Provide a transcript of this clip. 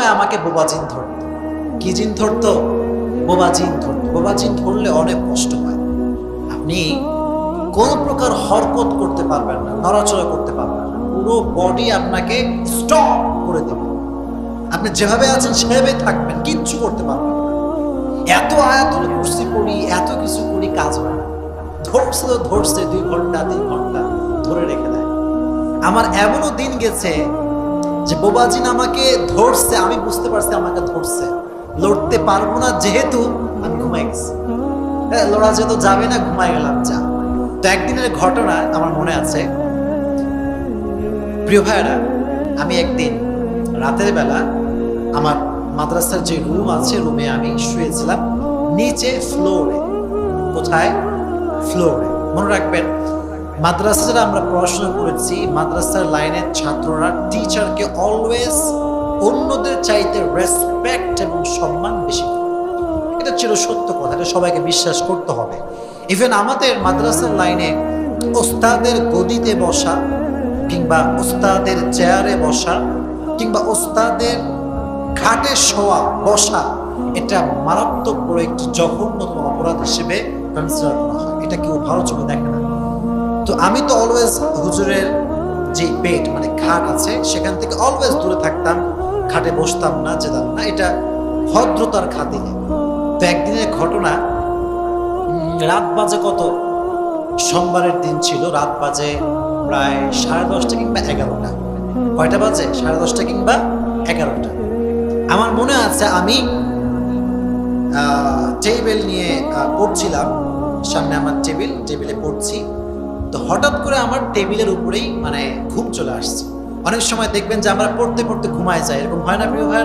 সময় আমাকে বোবাজিন ধরত। কি জিন ধরতো? বোবাজিন ধরত। বোবাজিন ধরলে অনেক কষ্ট হয়। আপনি কোন প্রকার হরকত করতে পারবেন না, নড়াচড়া করতে পারবেন না। পুরো বডি আপনাকে স্টপ করে দেবে। আপনি যেভাবে আছেন সেভাবেই থাকবেন, কিচ্ছু করতে পারবেন না। এত আয়াতুল কুর্সি করি এত কিছু করি, কাজ হয় না। ধরছে তো ধরছে, দুই ঘণ্টা, তিন ঘণ্টা ধরে রেখে দেয়। আমার এমনও দিন গেছে যে বোবাজিন আমাকে ধরছে আমি বুঝতে পারছি আমাকে ধরছে। লড়তে পারব না যেহেতু আমি ঘুমাই গেছি। হ্যাঁ, লড়া যেহেতু যাবে না ঘুমাই গেলাম যা। তো একদিনের ঘটনা আমার মনে আছে। প্রিয় ভাইরা আমি একদিন রাতের বেলা আমার মাদ্রাসার যে রুম আছে রুমে আমি শুয়েছিলাম নিচে ফ্লোরে কোথায়? ফ্লোরে। মনে রাখবেন মাদ্রাসারা আমরা পড়াশোনা করেছি, মাদ্রাসার লাইনের ছাত্ররা টিচারকে অলওয়েজ অন্যদের চাইতে রেসপেক্ট এবং সম্মান বেশি এটা ছিল সত্য কথা, এটা সবাইকে বিশ্বাস করতে হবে। ইভেন আমাদের মাদ্রাসার লাইনে ওস্তাদের গদিতে বসা কিংবা ওস্তাদের চেয়ারে বসা কিংবা ওস্তাদের ঘাটে শোয়া, বসা, এটা মারাত্মক একটি জঘন্যতম অপরাধ হিসেবে কনসিডার করা হয়। এটা কেউ ভালো চোখে দেখে না। আমি তো অলওয়েজ হুজুরের যে বেড মানে খাট আছে, সেখান থেকে অলওয়েজ দূরে থাকতাম খাটে বসতাম না, যেতাম না, এটা ভদ্রতার খাতিরে। তো একদিনের ঘটনা রাত বাজে কত? সোমবারের দিন ছিল, রাত বাজে প্রায় সাড়ে দশটা কিংবা এগারোটা। কয়টা বাজে? সাড়ে দশটা কিংবা এগারোটা। আমার মনে আছে আমি টেবিল নিয়ে পড়ছিলাম, সামনে আমার টেবিল টেবিলে পড়ছি। তো হঠাৎ করে আমার টেবিলের উপরেই মানে ঘুম চলে আসছে। অনেক সময় দেখবেন যে আমরা পড়তে পড়তে ঘুমায় যাই, এরকম হয় না প্রিয় ভাই